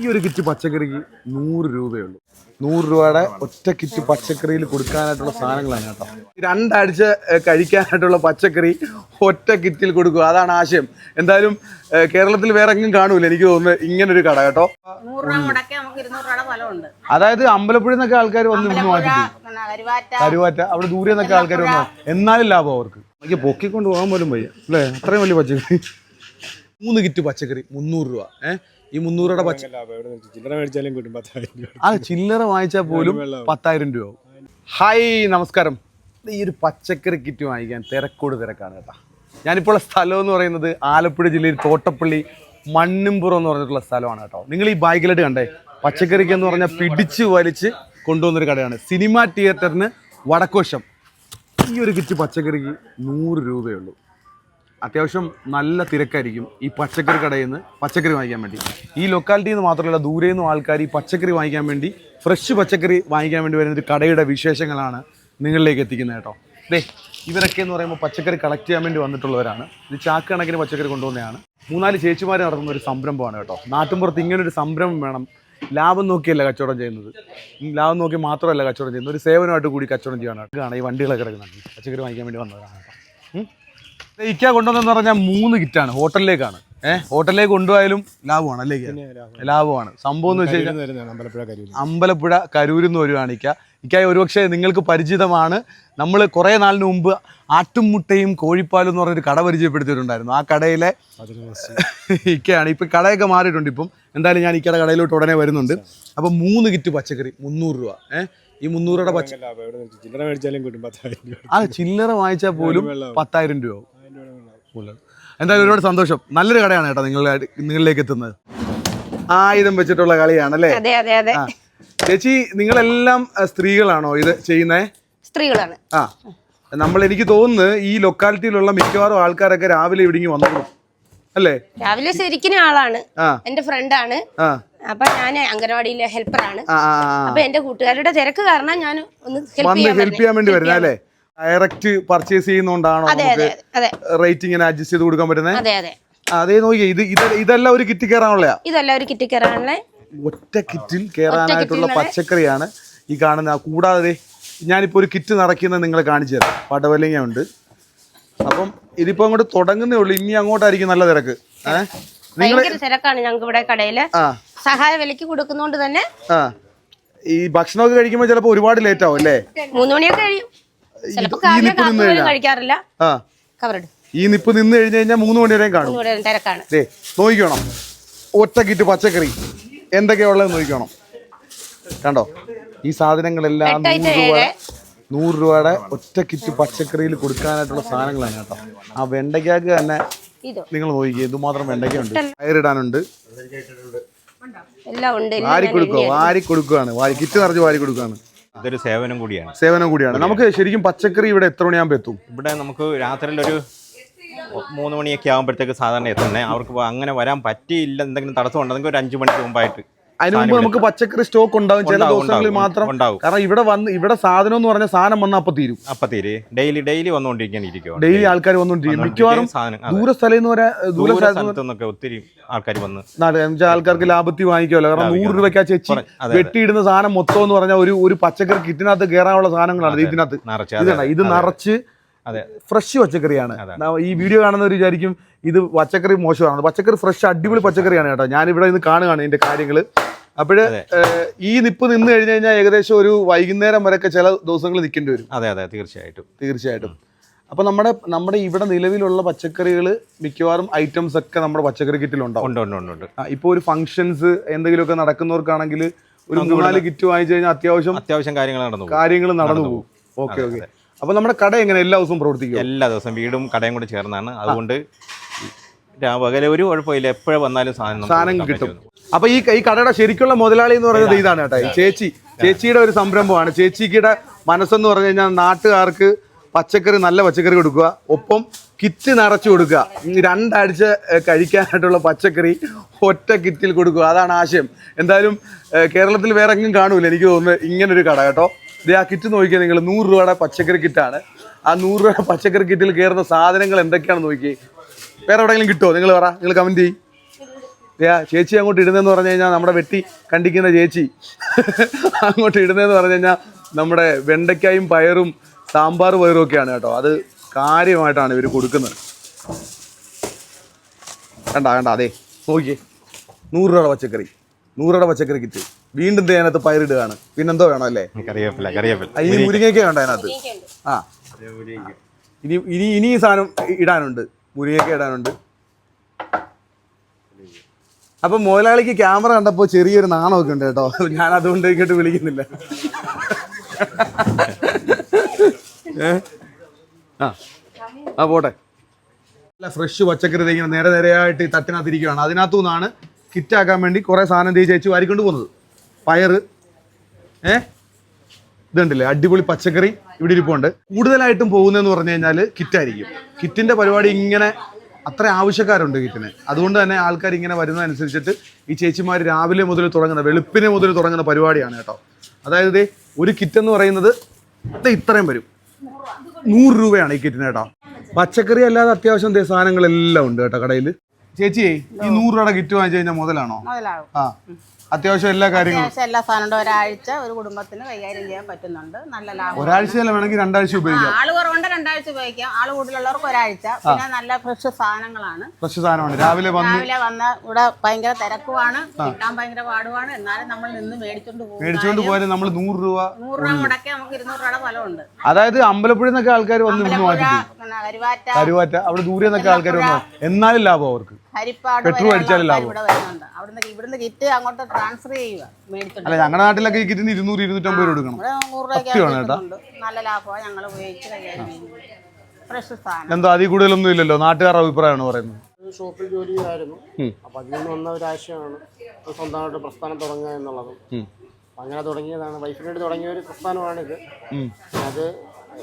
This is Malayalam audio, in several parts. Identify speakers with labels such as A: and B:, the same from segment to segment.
A: ഈ ഒരു കിറ്റ് പച്ചക്കറിക്ക് നൂറ് രൂപയുള്ളൂ നൂറ് രൂപയുടെ ഒറ്റ കിറ്റ് പച്ചക്കറിയിൽ കൊടുക്കാനായിട്ടുള്ള സാധനങ്ങളാണ് കേട്ടോ. രണ്ടാഴ്ച കഴിക്കാനായിട്ടുള്ള പച്ചക്കറി ഒറ്റ കിറ്റിൽ കൊടുക്കുക. അതാണ് ആശയം. എന്തായാലും കേരളത്തിൽ വേറെ എങ്ങും കാണൂല. എനിക്ക് തോന്നുന്നു ഇങ്ങനൊരു കട കേട്ടോ. അതായത് അമ്പലപ്പുഴ നിന്നൊക്കെ ആൾക്കാർ വന്ന് ഇവിടുന്ന് വാങ്ങിക്കും
B: കരുവാറ്റ.
A: അവിടെ ദൂരെ നിന്നൊക്കെ ആൾക്കാർ വന്നു എന്നാലും ലാഭം അവർക്ക്. എനിക്ക് പൊക്കിക്കൊണ്ട് പോകാൻ പോലും വയ്യ. അല്ലേ? അത്രയും വലിയ പച്ചക്കറി. മൂന്ന് കിറ്റ് പച്ചക്കറി മുന്നൂറ് രൂപ. ഏഹ് ഈ മുന്നൂറ് രൂപയുടെ പച്ച
C: ചില്ലറ മേടിച്ചാലും കിട്ടും പത്തായിരം
A: ചില്ലറ വാങ്ങിച്ചാൽ പോലും പത്തായിരം രൂപ ഹായ് നമസ്കാരം. ഈ ഒരു പച്ചക്കറി കിറ്റ് വാങ്ങിക്കാൻ തിരക്കോട് തിരക്കാണ് കേട്ടോ. ഞാനിപ്പോൾ സ്ഥലം എന്ന് പറയുന്നത് ആലപ്പുഴ ജില്ലയിൽ തോട്ടപ്പള്ളി മണ്ണുംപുറം എന്ന് പറഞ്ഞിട്ടുള്ള സ്ഥലമാണ് കേട്ടോ. നിങ്ങൾ ഈ ബാഗിലായിട്ട് കണ്ടേ? പച്ചക്കറിക്ക് എന്ന് പറഞ്ഞാൽ പിടിച്ച് വലിച്ച് കൊണ്ടുവന്നൊരു കടയാണ്. സിനിമ തിയേറ്ററിന് വടക്കോശം. ഈ ഒരു കിറ്റ് പച്ചക്കറിക്ക് നൂറ് രൂപയുള്ളൂ അത്യാവശ്യം നല്ല തിരക്കായിരിക്കും ഈ പച്ചക്കറി കടയിൽ നിന്ന് പച്ചക്കറി വാങ്ങിക്കാൻ വേണ്ടി. ഈ ലൊക്കാലിറ്റിയിൽ നിന്ന് മാത്രമല്ല ദൂരെ നിന്നും ആൾക്കാർ ഈ പച്ചക്കറി വാങ്ങിക്കാൻ വേണ്ടി ഫ്രഷ് പച്ചക്കറി വാങ്ങിക്കാൻ വേണ്ടി വരുന്ന ഒരു കടയുടെ വിശേഷങ്ങളാണ് നിങ്ങളിലേക്ക് എത്തിക്കുന്നത് കേട്ടോ. ദേ ഇവരൊക്കെ എന്ന് പറയുമ്പോൾ പച്ചക്കറി കളക്ട് ചെയ്യാൻ വേണ്ടി വന്നിട്ടുള്ളവരാണ്. ഇത് ചാക്ക് കണക്കിന് പച്ചക്കറി കൊണ്ടുവന്നതാണ്. മൂന്നാൽ ചേച്ചിമാർ നടത്തുന്ന ഒരു സംരംഭമാണ് കേട്ടോ. നാട്ടിൻപുറത്ത് ഒരു സംരംഭം വേണം. ലാഭം നോക്കിയല്ല കച്ചവടം ചെയ്യുന്നത്. ലാഭം നോക്കി മാത്രമല്ല കച്ചവടം ചെയ്യുന്നത്. ഒരു സേവനമായിട്ട് കൂടി കച്ചവടം ചെയ്യണം ഈ വണ്ടികളൊക്കെ കിടക്കുന്നത്. പച്ചക്കറി വാങ്ങിക്കാൻ വേണ്ടി വന്നതാണ് കേട്ടോ. ഇക്ക കൊണ്ടുവന്നെന്ന് പറഞ്ഞാൽ മൂന്ന് കിറ്റാണ്. ഹോട്ടലിലേക്കാണ്. ഏഹ് ഹോട്ടലിലേക്ക് കൊണ്ടുപോയാലും ലാഭമാണ് അല്ലേ ലാഭമാണ്. സംഭവം എന്ന് വെച്ച് കഴിഞ്ഞാൽ
C: അമ്പലപ്പുഴ കരൂര്
A: അമ്പലപ്പുഴ കരൂരിൽ നിന്ന് വരുവാണ് ഇക്ക. ഇക്കായി ഒരുപക്ഷെ നിങ്ങൾക്ക് പരിചിതമാണ്. നമ്മൾ കുറേ നാളിന് മുമ്പ് ആട്ടുംമുട്ടയും കോഴിപ്പാലും എന്ന് പറഞ്ഞൊരു കട പരിചയപ്പെടുത്തിയിട്ടുണ്ടായിരുന്നു. ആ കടയിലെ ഇക്കയാണ്. ഇപ്പം കടയൊക്കെ മാറിയിട്ടുണ്ട് ഇപ്പം. എന്തായാലും ഞാൻ ഇക്കയുടെ കടയിലോട്ട് ഉടനെ വരുന്നുണ്ട്. അപ്പം മൂന്ന് കിറ്റ് പച്ചക്കറി മുന്നൂറ് രൂപ. ഏഹ് ഈ മുന്നൂറ് രൂപയുടെ പച്ച
C: ചില്ലറ മേടിച്ചാലും കിട്ടും പത്തായിരം രൂപ.
A: ആ ചില്ലറ വാങ്ങിച്ചാൽ പോലും. പത്തായിരം രൂപ ആവും
C: ആയിരം രൂപയുടെ വെള്ളം.
A: ഉള്ളത്. എന്തായാലും ഒരുപാട് സന്തോഷം. നല്ലൊരു കടയാണ് കേട്ടോ നിങ്ങളുടെ നിങ്ങളിലേക്ക് എത്തുന്നത്. ആയുധം വെച്ചിട്ടുള്ള കളിയാണല്ലേ?
D: അതെ അതെ അതെ.
A: ചേച്ചി നിങ്ങളെല്ലാം സ്ത്രീകളാണോ ഇത് ചെയ്യുന്നേ?
D: സ്ത്രീകളാണ്.
A: ആ. നമ്മൾ എനിക്ക് തോന്നുന്നു ഈ ലൊക്കാലിറ്റിയിലുള്ള മിക്കവാറും ആൾക്കാരൊക്കെ രാവിലെ ഇവിടേക്ക് വന്നു അല്ലേ?
D: രാവിലെ ശരിക്കും ആളാണ്. എന്റെ ഫ്രണ്ടാണ് അപ്പൊ ഞാൻ അംഗനവാടിയിലെ ഹെൽപ്പറാണ്. അപ്പൊ എന്റെ കൂട്ടുകാരുടെ തിരക്ക് കാരണം ഞാൻ ഒന്ന് ഹെൽപ്പ് ചെയ്യാൻ
A: വേണ്ടി വരുന്നത് അല്ലേ ഡയറക്റ്റ് പർച്ചേസ് ചെയ്യുന്നോണ്ടാണോ
D: അതെ അതെ അതെ.
A: റേറ്റ് ഇങ്ങനെ അഡ്ജസ്റ്റ് ചെയ്ത് കൊടുക്കാൻ പറ്റുന്നത്
D: അതെ അതെ.
A: അതേ നോക്കിയേ ഇത് ഇത് ഇതെല്ലാം ഒരു കിറ്റ് കയറാനുള്ള
D: ഇതെല്ലാം ഒരു കിറ്റ് കയറാനുള്ള
A: ഒറ്റ കിറ്റിൽ കയറാനായിട്ടുള്ള പച്ചക്കറിയാണ് ഈ കാണുന്ന കൂടാതെ ഞാനിപ്പോ ഞാനിപ്പോൾ ഒരു കിറ്റ് നിറയ്ക്കുന്നത് നിങ്ങളെ കാണിച്ചു തരാം. പടവലങ്ങ ഉണ്ട് അപ്പം ഇതിപ്പോ അങ്ങോട്ട് തുടങ്ങുന്നേ ഉള്ളൂ. ഇനി അങ്ങോട്ടായിരിക്കും നല്ല തിരക്ക്.
D: ഭയങ്കര തിരക്കാണ് ഞങ്ങൾക്ക് ഇവിടെ കടയിൽ.
A: ആ.
D: സഹായ വിലക്ക് കൊടുക്കുന്നോണ്ട് തന്നെ
A: ആ. ഈ ഭക്ഷണമൊക്കെ കഴിക്കുമ്പോൾ ചിലപ്പോ ഒരുപാട് ലേറ്റ് ആവും അല്ലേ?
D: മൂന്ന് മണിയൊക്കെ കഴിക്കാറില്ല.
A: ഈ നിപ്പ് നിന്ന് കഴിഞ്ഞു കഴിഞ്ഞാൽ മൂന്ന് മണി വരെയും കാണും.
D: നോക്കിക്കണം തിരക്കാണ്.
A: ദേ നോക്കിക്കോണം. ഒറ്റ പച്ചക്കറി. എന്തൊക്കെയുള്ളത് നോക്കിക്കണം. കണ്ടോ? ഈ സാധനങ്ങളെല്ലാം നൂറ് രൂപ. നൂറ് രൂപയുടെ ഒറ്റ കിറ്റ് പച്ചക്കറിയിൽ കൊടുക്കാനായിട്ടുള്ള സാധനങ്ങളാണ് കേട്ടോ. ആ വെണ്ടയ്ക്കാക്ക് തന്നെ നിങ്ങൾ നോക്കി ഇതുമാത്രം വെണ്ടയ്ക്കുണ്ട് പയറിടാനുണ്ട്. വാരി കൊടുക്കുക വാരി കൊടുക്കുകയാണ് വാരി കിറ്റ് നിറച്ച് വാരി കൊടുക്കുകയാണ്
E: ഇതൊരു സേവനം കൂടിയാണ്.
A: സേവനം കൂടിയാണ്. നമുക്ക് ശരിക്കും പച്ചക്കറി ഇവിടെ എത്ര മണിയാകുമ്പോൾ എത്തും?
E: ഇവിടെ നമുക്ക് രാത്രിയിൽ ഒരു മൂന്ന് മണിയൊക്കെ ആകുമ്പോഴത്തേക്ക് സാധാരണ എത്തുന്നത് അവർക്ക് അങ്ങനെ വരാൻ പറ്റിയില്ല എന്തെങ്കിലും തടസ്സം ഉണ്ടെങ്കിൽ ഒരു അഞ്ച് മണിക്ക് മുമ്പായിട്ട്.
A: അതിന് മുമ്പ് നമുക്ക് പച്ചക്കറി സ്റ്റോക്ക് ഉണ്ടാവും ചില ദിവസങ്ങളിൽ മാത്രം.
E: ഉണ്ടാവും.
A: കാരണം ഇവിടെ വന്ന് ഇവിടെ സാധനം എന്ന് പറഞ്ഞ സാധനം വന്ന അപ്പൊ തീരും.
E: അപ്പൊ തീരെ. ഡെയിലി ഡെയിലി വന്നുകൊണ്ടിരിക്കാൻ ഇരിക്കുവാണ്.
A: ഡെയിലി ആൾക്കാർ വന്നുകൊണ്ടിരിക്കും മിക്കവാറും ദൂര സ്ഥലം ദൂര
E: ഒത്തിരി ആൾക്കാർ വന്ന്
A: ആൾക്കാർക്ക് ലാഭത്തിൽ വാങ്ങിക്കുമല്ലോ കാരണം നൂറ് രൂപയ്ക്ക് ആ ചേച്ചി. വെട്ടിയിടുന്ന സാധനം മൊത്തം എന്ന് പറഞ്ഞാൽ ഒരു ഒരു പച്ചക്കറി കിറ്റിനകത്ത് കയറാനുള്ള സാധനങ്ങളാണ് ഇതിനകത്ത്. ഇത്. നിറച്ച്
E: അതെ.
A: ഫ്രഷ് പച്ചക്കറിയാണ്. ഈ വീഡിയോ കാണുന്നവർ വിചാരിക്കും ഇത് പച്ചക്കറി മോശമാണ്. പച്ചക്കറി ഫ്രഷ് അടിപൊളി പച്ചക്കറിയാണ് കേട്ടോ. ഞാൻ ഇവിടെ നിന്ന് കാണുകയാണ് ഇതിന്റെ കാര്യങ്ങൾ അപ്പോഴ് ഈ നിപ്പ് നിന്ന് കഴിഞ്ഞു കഴിഞ്ഞാൽ ഏകദേശം ഒരു വൈകുന്നേരം വരെയൊക്കെ ചില ദിവസങ്ങൾ നിൽക്കേണ്ടി വരും.
E: അതെ അതെ തീർച്ചയായിട്ടും.
A: തീർച്ചയായിട്ടും. അപ്പൊ നമ്മുടെ നമ്മുടെ ഇവിടെ നിലവിലുള്ള പച്ചക്കറികൾ മിക്കവാറും ഐറ്റംസ് ഒക്കെ നമ്മുടെ പച്ചക്കറി
E: കിറ്റിൽ
A: ഉണ്ടാവും. ഇപ്പൊ ഒരു ഫംഗ്ഷൻസ് എന്തെങ്കിലുമൊക്കെ നടക്കുന്നവർക്കാണെങ്കിൽ ഒരു മൂന്നാൽ കിറ്റ് വാങ്ങിച്ചു കഴിഞ്ഞാൽ അത്യാവശ്യം
E: അത്യാവശ്യം കാര്യങ്ങൾ നടന്നു.
A: കാര്യങ്ങൾ നടന്നു പോകും. Okay okay. അപ്പൊ നമ്മുടെ കട എങ്ങനെ എല്ലാ ദിവസവും പ്രവർത്തിക്കും
E: എല്ലാ ദിവസവും വീടും കടയും കൂടി ചേർന്നാണ്. അതുകൊണ്ട് പകലെ ഒരു കുഴപ്പമില്ല. എപ്പോഴും വന്നാലും സാധനം
A: സാധനം കിട്ടും. അപ്പൊ ഈ ഈ കടയുടെ ശരിക്കുള്ള മുതലാളി എന്ന് പറയുന്നത് ഇതാണ്. കേട്ടോ. ഈ ചേച്ചി. ചേച്ചിയുടെ ഒരു സംരംഭമാണ്. ചേച്ചിക്കിയുടെ മനസ്സെന്ന് പറഞ്ഞു കഴിഞ്ഞാൽ നാട്ടുകാർക്ക് പച്ചക്കറി നല്ല പച്ചക്കറി കൊടുക്കുക. ഒപ്പം കിറ്റ് നിറച്ചു കൊടുക്കുക. രണ്ടാഴ്ച കഴിക്കാനായിട്ടുള്ള പച്ചക്കറി ഒറ്റ കിറ്റിൽ കൊടുക്കുക. അതാണ് ആശയം. എന്തായാലും കേരളത്തിൽ വേറെ എങ്ങും കാണൂല. എനിക്ക് തോന്നുന്നു ഇങ്ങനൊരു കട കേട്ടോ. ഇത് ആ കിറ്റ് നോക്കിയാൽ നിങ്ങൾ. നൂറ് രൂപയുടെ പച്ചക്കറി കിറ്റാണ്. ആ നൂറ് രൂപയുടെ പച്ചക്കറി കിറ്റിൽ കയറുന്ന സാധനങ്ങൾ എന്തൊക്കെയാണെന്ന് നോക്കി വേറെ എവിടെയെങ്കിലും കിട്ടുമോ നിങ്ങൾ പറ. നിങ്ങൾ കമന്റ് ചെയ്യും. ചേച്ചി അങ്ങോട്ട് ഇടുന്നതെന്ന് പറഞ്ഞു കഴിഞ്ഞാൽ നമ്മുടെ വെട്ടി കണ്ടിക്കുന്ന ചേച്ചി. അങ്ങോട്ട് ഇടുന്നതെന്ന് പറഞ്ഞു കഴിഞ്ഞാൽ നമ്മുടെ വെണ്ടയ്ക്കായും പയറും സാമ്പാർ പയറും ഒക്കെയാണ് കേട്ടോ. അത് കാര്യമായിട്ടാണ് ഇവർ കൊടുക്കുന്നത്. കണ്ട കണ്ട അതെ നോക്കിയേ. നൂറ് രൂപയുടെ പച്ചക്കറി. നൂറ് രൂപയുടെ പച്ചക്കറി കിറ്റ്. വീണ്ടും ദേ അതിനകത്ത് പയറിടുകയാണ്. പിന്നെന്തോ വേണം അല്ലേ?
E: കറിവേപ്പില കറിവേപ്പില.
A: ഇനി മുരിങ്ങയ്ക്ക. വേണ്ട അതിനകത്ത്. ആ. ഇനി ഇനി ഇനി ഈ സാധനം ഇടാനുണ്ട്. മുരിങ്ങയ്ക്ക ഇടാനുണ്ട്. അപ്പൊ മുതലാളിക്ക് ക്യാമറ കണ്ടപ്പോ ചെറിയൊരു നാണമൊക്കെ ഉണ്ട് കേട്ടോ. ഞാൻ അതുകൊണ്ട് ഇങ്ങോട്ട് വിളിക്കുന്നില്ല? ആ. ആ പോട്ടെ. നല്ല ഫ്രഷ് പച്ചക്കറി ഇങ്ങനെ നേരെ നേരെയായിട്ട് ഈ തട്ടിനകത്തിരിക്കുകയാണ്. അതിനകത്തു നിന്നാണ് കിറ്റാക്കാൻ വേണ്ടി കുറേ സാധനം തേച്ച് ചേച്ചി വാരിക്കൊണ്ട് പോകുന്നത്. പയറ്. ഏ? ഇതുണ്ടല്ലേ അടിപൊളി പച്ചക്കറി ഇവിടെ ഇരിപ്പുണ്ട്. കൂടുതലായിട്ടും പോകുന്നതെന്ന് പറഞ്ഞു കഴിഞ്ഞാൽ കിറ്റായിരിക്കും കിറ്റിന്റെ പരിപാടി ഇങ്ങനെ അത്ര ആവശ്യക്കാരുണ്ട് കിറ്റിന് അതുകൊണ്ട് തന്നെ ആൾക്കാർ ഇങ്ങനെ വരുന്നതനുസരിച്ചിട്ട് ഈ ചേച്ചിമാർ രാവിലെ മുതൽ തുടങ്ങുന്ന വെളുപ്പിനെ മുതൽ തുടങ്ങുന്ന പരിപാടിയാണ് കേട്ടോ. അതായത് ഒരു കിറ്റ് എന്ന് പറയുന്നത് ഇത്രയും വരും. നൂറ് രൂപയാണ് ഈ കിറ്റിന് കേട്ടോ. പച്ചക്കറി അല്ലാതെ അത്യാവശ്യം സാധനങ്ങളെല്ലാം ഉണ്ട് കേട്ടോ കടയിൽ ചേച്ചിയെ ഈ നൂറ് രൂപയുടെ കിറ്റ് വാങ്ങിച്ചു കഴിഞ്ഞാൽ മുതലാണോ? ആ. അത്യാവശ്യം എല്ലാ കാര്യങ്ങളും.
B: അത്യാവശ്യം എല്ലാ സാധനവും ഒരാഴ്ച ഒരു കുടുംബത്തിന് കൈകാര്യം ചെയ്യാൻ പറ്റുന്നുണ്ട്. നല്ല ലാഭം.
A: ഒരാഴ്ചയല്ല വേണമെങ്കിൽ രണ്ടാഴ്ച ഉപയോഗിക്കാം.
B: ആൾ കുറവുണ്ട് രണ്ടാഴ്ച ഉപയോഗിക്കാം. ആൾ കൂടുതലുള്ളവർക്ക് ഒരാഴ്ച. പിന്നെ നല്ല ഫ്രഷ് സാധനങ്ങളാണ്.
A: ഫ്രഷ് സാധനമാണ്. രാവിലെ വന്ന്
B: രാവിലെ വന്ന ഇവിടെ ഭയങ്കര തിരക്കുമാണ് കിട്ടാൻ ഭയങ്കര പാടുമാണ് എന്നാലും നമ്മൾ നിന്ന് മേടിച്ചോണ്ട് പോകും.
A: മേടിച്ചുകൊണ്ട് പോയാൽ നമ്മൾ നൂറ് രൂപ
B: നൂറ് രൂപ മുടക്കി നമുക്ക് ഇരുന്നൂറ് രൂപയുടെ ഫലമുണ്ട്.
A: അതായത് അമ്പലപ്പുഴ നിന്നൊക്കെ ആൾക്കാർ വന്ന് വാങ്ങിക്കും
B: കരുവാറ്റ.
A: അവിടെ ദൂരെ നിന്നൊക്കെ ആൾക്കാർ വന്നു. എന്നാലും ലാഭം അവർക്ക്. പെട്രോൾ അടിച്ചാലും
B: ലാഭം. ഇവിടുന്ന് കിറ്റ് അങ്ങോട്ട് ട്രാൻസ്ഫർ ചെയ്യുക
A: അല്ല ഞങ്ങളുടെ നാട്ടിലൊക്കെ ഈ കിറ്റിന് ഇരുന്നൂറ് ഇരുന്നൂറ്റമ്പത് രൂപ കൊടുക്കണം. സത്യമാണ്
B: രൂപയ്ക്ക്
A: കേട്ടോ.
B: കിട്ടുന്നുണ്ട്. നല്ല ലാഭമാണ് ഞങ്ങൾ ഉപയോഗിച്ച്
A: എന്തോ അതിൽ കൂടുതലൊന്നും ഇല്ലല്ലോ? നാട്ടുകാരുടെ അഭിപ്രായമാണ് പറയുന്നത്?
F: ഒരു ഷോപ്പിൽ ജോലി
A: ചെയ്തായിരുന്നു.
F: അപ്പൊ അതിൽ നിന്ന് വന്ന ഒരു ആശയമാണ് ഒരു സ്വന്തമായിട്ട് പ്രസ്ഥാനം തുടങ്ങുക എന്നുള്ളത്. അങ്ങനെ തുടങ്ങിയതാണ്. വൈഫിനോട് തുടങ്ങിയ ഒരു പ്രസ്ഥാനമാണിത്. അത്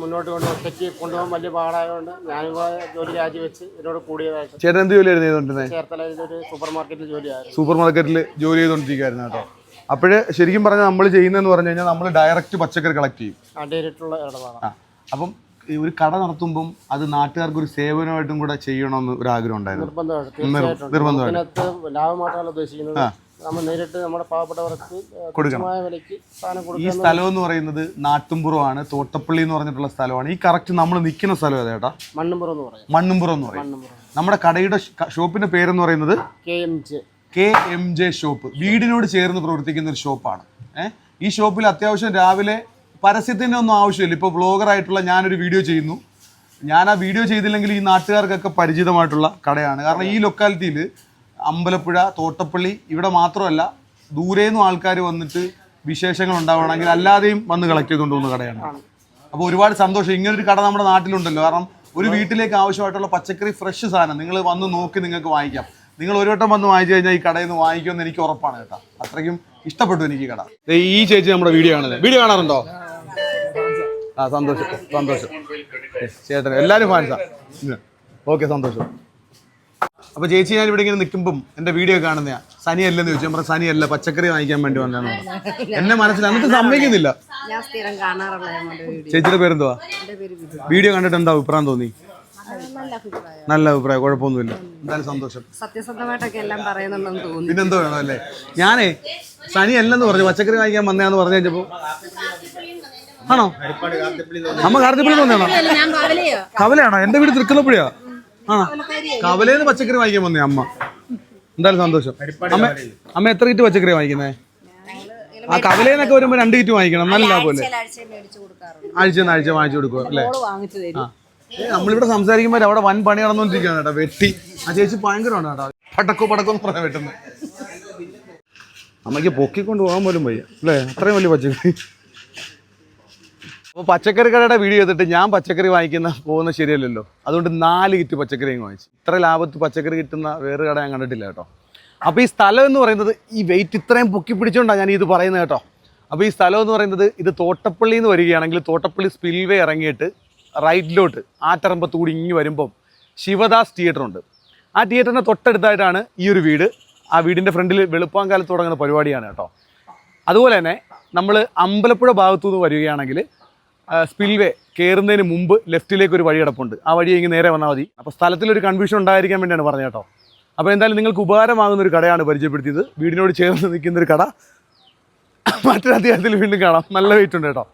F: മുന്നോട്ട് കൊണ്ട് ഒറ്റയ്ക്ക് കൊണ്ടുപോകാൻ വലിയ പാടായതുകൊണ്ട് ഞാനും കൂടെ ജോലി രാജിവെച്ച് ഇതിനോട് കൂടിയതായിട്ട്
A: ചേട്ടൻ എന്ത് ജോലിയായിരുന്നു ചെയ്തോണ്ടിരുന്നത്
F: ചേർത്തലയിൽ ഒരു സൂപ്പർ മാർക്കറ്റിൽ ജോലിയായിരുന്നു.
A: സൂപ്പർ മാർക്കറ്റിൽ ജോലി ചെയ്തുകൊണ്ടിരിക്കുകയായിരുന്നു കേട്ടോ. അപ്പോഴ് ശരിക്കും പറഞ്ഞാൽ നമ്മൾ ചെയ്യുന്നതെന്ന് പറഞ്ഞു കഴിഞ്ഞാൽ നമ്മൾ ഡയറക്റ്റ് പച്ചക്കറി കളക്ട് ചെയ്യും.
F: ആ ഡയറക്റ്റുള്ള ഇടപാടാണ്.
A: ആ അപ്പം ഈ ഒരു കട നടത്തുമ്പം അത് നാട്ടുകാർക്ക് ഒരു സേവനമായിട്ടും കൂടെ ചെയ്യണമെന്ന് ഒരു ആഗ്രഹം ഉണ്ടായിരുന്നു.
F: നിർബന്ധമായിട്ട്
A: നിർ-
F: തീർച്ചയായിട്ടും.
A: നിർബന്ധമായിട്ട്
F: ഇതിനകത്ത് ഉദ്ദേശിക്കുന്നത്. നമ്മൾ നേരിട്ട് നമ്മുടെ പാവപ്പെട്ടവർക്ക്
A: കൊടുക്കണം.
F: തുച്ഛമായ വിലയ്ക്ക് സാധനം
A: ഈ സ്ഥലം എന്ന് പറയുന്നത് നാട്ടുംപുറമാണ് തോട്ടപ്പള്ളി എന്ന് പറഞ്ഞിട്ടുള്ള സ്ഥലമാണ്. ഈ കറക്റ്റ് നമ്മൾ നിൽക്കുന്ന സ്ഥലം ഏതാ ചേട്ടാ
F: മണ്ണുംപുറം എന്ന് പറയും.
A: മണ്ണുംപുറം എന്ന് പറയും. നമ്മുടെ കടയുടെ ഷോപ്പിന്റെ പേരെന്ന് പറയുന്നത്
F: K M J.
A: K M J shop. വീടിനോട് ചേർന്ന് പ്രവർത്തിക്കുന്ന ഒരു ഷോപ്പാണ്. ഏഹ് ഈ ഷോപ്പിൽ അത്യാവശ്യം രാവിലെ പരസ്യത്തിന്റെ ഒന്നും ആവശ്യമില്ല. ഇപ്പോൾ വ്ളോഗറായിട്ടുള്ള ഞാനൊരു വീഡിയോ ചെയ്യുന്നു. ഞാൻ ആ വീഡിയോ ചെയ്തില്ലെങ്കിൽ ഈ നാട്ടുകാർക്കൊക്കെ പരിചിതമായിട്ടുള്ള കടയാണ്. കാരണം ഈ ലൊക്കാലിറ്റിയിൽ അമ്പലപ്പുഴ തോട്ടപ്പള്ളി ഇവിടെ മാത്രമല്ല ദൂരേന്നും ആൾക്കാർ വന്നിട്ട് വിശേഷങ്ങൾ ഉണ്ടാവണമെങ്കിൽ അല്ലാതെയും വന്ന് കളക്ട് ചെയ്തുകൊണ്ട് പോകുന്ന കടയാണ്. അപ്പോൾ ഒരുപാട് സന്തോഷം. ഇങ്ങനൊരു കട നമ്മുടെ നാട്ടിലുണ്ടല്ലോ. കാരണം ഒരു വീട്ടിലേക്ക് ആവശ്യമായിട്ടുള്ള പച്ചക്കറി ഫ്രഷ് സാധനം നിങ്ങൾ വന്ന് നോക്കി നിങ്ങൾക്ക് വാങ്ങിക്കാം. നിങ്ങൾ ഒരു വട്ടം വന്ന് വാങ്ങിച്ചു കഴിഞ്ഞാൽ ഈ കടയിൽ നിന്ന് വാങ്ങിക്കുമെന്ന് എനിക്ക് ഉറപ്പാണ് കേട്ടോ. അത്രയ്ക്കും ഇഷ്ടപ്പെട്ടു എനിക്ക് കട. ഈ ചേച്ചി നമ്മുടെ വീഡിയോ കാണുന്നത്. വീഡിയോ കാണാറുണ്ടോ? ആ സന്തോഷം. സന്തോഷം. ചേട്ടൻ എല്ലാവരും ഫാൻസാ ഓക്കെ സന്തോഷം. അപ്പൊ ചേച്ചി ഞാൻ ഇവിടെ ഇങ്ങനെ നിൽക്കുമ്പം എന്റെ വീഡിയോ കാണുന്ന സനി അല്ലെന്ന് ചോദിച്ചു. നമ്മുടെ പറഞ്ഞു സനി അല്ല പച്ചക്കറി വാങ്ങിക്കാൻ വേണ്ടി വന്നതാണ് എന്നെ മനസ്സിൽ അന്നത്തെ സമ്മതിക്കുന്നില്ല.
G: ഞാൻ സ്ഥിരം കാണാറുള്ള നമ്മുടെ വീഡിയോ.
A: ചേച്ചിയുടെ പേരെന്തുവാ? വീഡിയോ കണ്ടിട്ട് എന്താ അഭിപ്രായം തോന്നി?
G: നല്ല അഭിപ്രായം.
A: കുഴപ്പമൊന്നുമില്ല. എന്തായാലും സന്തോഷം.
G: സത്യസന്ധമായിട്ടൊക്കെ എല്ലാം പറയുന്നുണ്ടെന്ന് തോന്നി.
A: പിന്നെന്തോ വേണം അല്ലേ? ഞാനേ സനി അല്ലെന്ന് പറഞ്ഞു. പച്ചക്കറി വാങ്ങിക്കാൻ വന്നയാന്ന് പറഞ്ഞു കഴിഞ്ഞപ്പോ ആണോ? നമ്മൾ കാർത്തിപ്പള്ളി തോന്നിയാണോ? കവലയാണോ? എന്റെ വീട് തൃക്കലപ്പുഴയാ. ആണോ നിന്ന് പച്ചക്കറി വാങ്ങിക്കാൻ വന്നേ അമ്മ. എന്തായാലും സന്തോഷം. അമ്മ അമ്മ എത്ര കിറ്റ് പച്ചക്കറി വാങ്ങിക്കുന്നേ? ആ കവലയിൽ വരുമ്പോ രണ്ട് കിറ്റ് വാങ്ങിക്കണം. നല്ല പോലെ
G: ആഴ്ച
A: ആഴ്ച ആഴ്ച വാങ്ങിച്ചു കൊടുക്കുക അല്ലേ? നമ്മളിവിടെ സംസാരിക്കുമ്പോൾ അവിടെ വൻ പണി നടന്നുകൊണ്ടിരിക്കുകയാണ് കേട്ടോ വെട്ടി. ആ ചേച്ചി ഭയങ്കരമാണ് കേട്ടോ. പടക്കോ പടക്കോ എന്ന് പറയാൻ വെട്ടുന്നത് അമ്മയ്ക്ക് പൊക്കിക്കൊണ്ട് പോകാൻ പോലും വയ്യ അല്ലേ? അത്രയും വലിയ പച്ചക്കറി. അപ്പോൾ പച്ചക്കറി കടയുടെ വീഡിയോ ചെയ്തിട്ട് ഞാൻ പച്ചക്കറി വാങ്ങിക്കുന്ന പോകുന്ന ശരിയല്ലല്ലോ. അതുകൊണ്ട് നാല് കിറ്റ് പച്ചക്കറി വാങ്ങിച്ചു. ഇത്ര ലാഭത്ത് പച്ചക്കറി കിട്ടുന്ന വേറെ കട ഞാൻ കണ്ടിട്ടില്ല കേട്ടോ. അപ്പോൾ ഈ സ്ഥലം എന്ന് പറയുന്നത് ഈ വെയിറ്റ് ഇത്രയും പൊക്കി പിടിച്ചുകൊണ്ടാണ് ഞാൻ ഇത് പറയുന്നത് കേട്ടോ. അപ്പോൾ ഈ സ്ഥലം എന്ന് പറയുന്നത് ഇത് തോട്ടപ്പള്ളി എന്ന് വരികയാണെങ്കിൽ തോട്ടപ്പള്ളി സ്പിൽവേ ഇറങ്ങിയിട്ട് റൈറ്റിലോട്ട് ആറ്ററമ്പത്തൂടി ഇങ്ങി വരുമ്പം ശിവദാസ് തിയേറ്റർ ഉണ്ട്. ആ തിയേറ്ററിന്റെ തൊട്ടടുത്തായിട്ടാണ് ഈ ഒരു വീട്. ആ വീടിന്റെ ഫ്രണ്ടിൽ വെളുപ്പാങ്കാലത്ത് തുടങ്ങുന്ന പരിപാടിയാണ് കേട്ടോ. അതുപോലെ തന്നെ നമ്മൾ അമ്പലപ്പുഴ ഭാഗത്തു നിന്ന് വരികയാണെങ്കിൽ സ്പിൽവേ കയറുന്നതിന് മുമ്പ് ലെഫ്റ്റിലേക്ക് ഒരു വഴി കിടപ്പുണ്ട് ആ വഴി ഇങ്ങനെ നേരെ വന്നാൽ മതി. അപ്പോൾ സ്ഥലത്തിലൊരു കൺഫ്യൂഷൻ ഉണ്ടായിരിക്കാൻ വേണ്ടിയാണ് പറഞ്ഞത് കേട്ടോ. അപ്പോൾ എന്തായാലും നിങ്ങൾക്ക് ഉപകാരമാകുന്ന ഒരു കടയാണ് പരിചയപ്പെടുത്തിയത്. വീടിനോട് ചേർന്ന് നിൽക്കുന്ന ഒരു കട. മറ്റൊരു അധ്യായത്തിൽ വീണ്ടും കാണാം. നല്ല വെയിറ്റ് ഉണ്ട് കേട്ടോ.